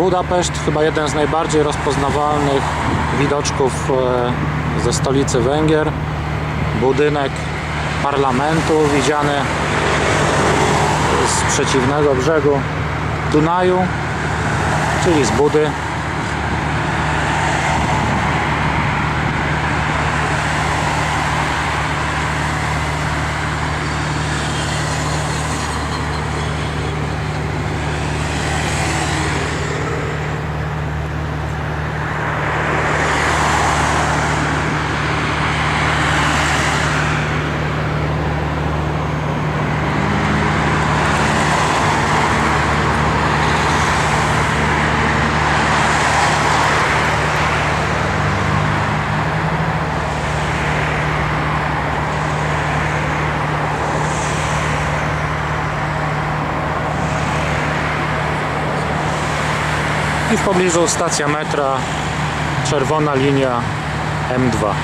Budapeszt, chyba jeden z najbardziej rozpoznawalnych widoczków e, ze stolicy Węgier. Budynek parlamentu widziany z przeciwnego brzegu Dunaju, czyli z Budy. I w pobliżu stacja metra, czerwona linia M2.